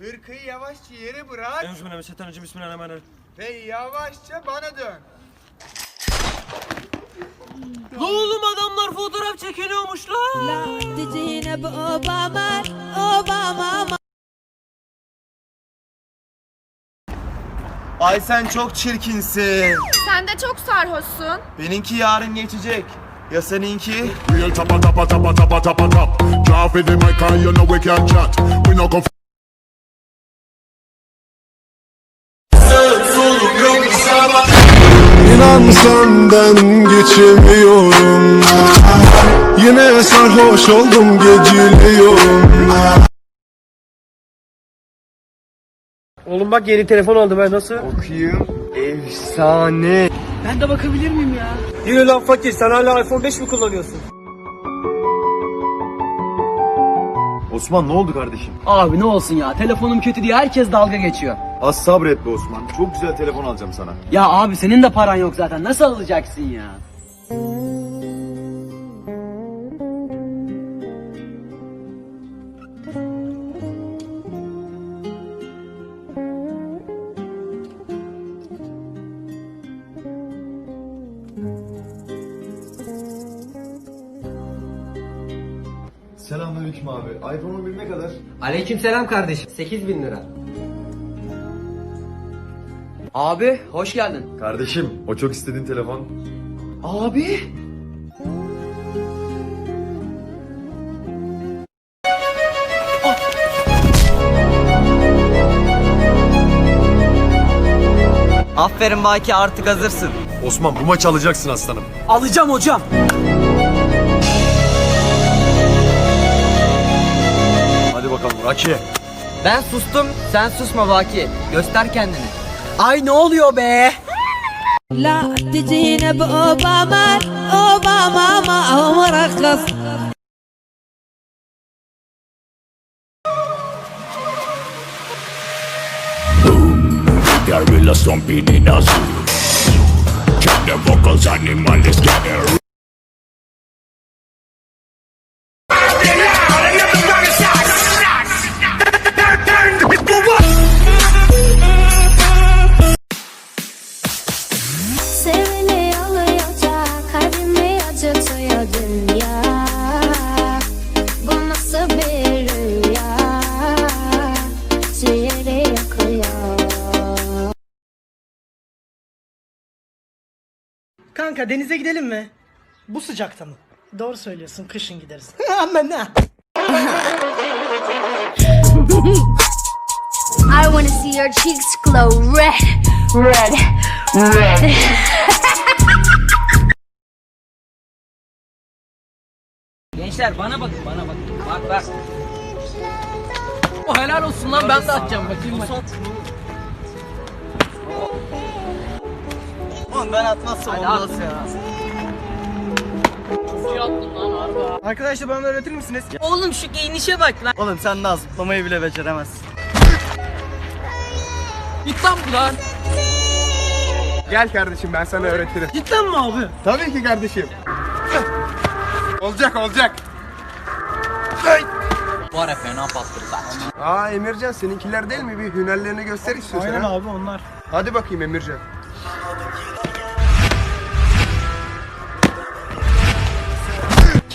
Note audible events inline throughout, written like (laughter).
Hırkayı yavaşça yere bırak. Euzubillahimineşşeytanirracim. Bismillahirrahmanirrahim. Ve yavaşça bana dön. Ne oğlum adamlar fotoğraf çekiliyormuş lan. La Obama, Obama. Ay sen çok çirkinsin. Sen de çok sarhoşsun. Benimki yarın geçecek. Ya seninki? Real tapa tapa tapa tapa tapa tap. Drop in the mic you know we can chat. We no go İnan senden geçemiyorum Yine sarhoş oldum geciliyorum Oğlum bak yeni telefon aldım ben nasıl? Okuyayım. Efsane. Ben de bakabilir miyim ya? Yürü lan fakir sen hala iPhone 5 mi kullanıyorsun? Osman ne oldu kardeşim? Abi ne olsun ya telefonum kötü diye herkes dalga geçiyor. Az sabret be Osman. Çok güzel telefon alacağım sana. Ya abi senin de paran yok zaten nasıl alacaksın ya? Selamünaleyküm abi. iPhone 11 ne kadar? Aleykümselam kardeşim 8 bin lira. Abi hoş geldin. Kardeşim o çok istediğin telefon. Abi. Aferin Baki artık hazırsın. Osman bu maçı alacaksın aslanım. Alacağım hocam. Vaki. Ben sustum, sen susma Vaki. Göster kendini. Ay ne oluyor be? La tecine bu Obama, Obama ma murakas. Gorilla stomping in a zoo. Check the vocals, animal is Kanka denize gidelim mi? Bu sıcakta mı? Doğru söylüyorsun kışın gideriz. (laughs) Aman ne? I wanna see your cheeks glow red, red, red Gençler bana bakın bana bakın. Bak bak. O helal olsun lan ben de atacağım bakayım. Bak. Oğlum ben atmazsam olmaz ya. Arkadaşlar bana öğretir misiniz? Oğlum şu giyinişe bak lan. Oğlum sen daha zıplamayı bile beceremezsin. Git lan buradan. Gel kardeşim ben sana öğretirim. Cidden mi abi? Tabii ki kardeşim. olacak olacak. Var ya fena patladı ben. Aa Emircan seninkiler değil mi? Bir hünerlerini göster istiyorsan. Aynen ha? abi onlar. Hadi bakayım Emircan.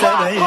diye yine meseleyi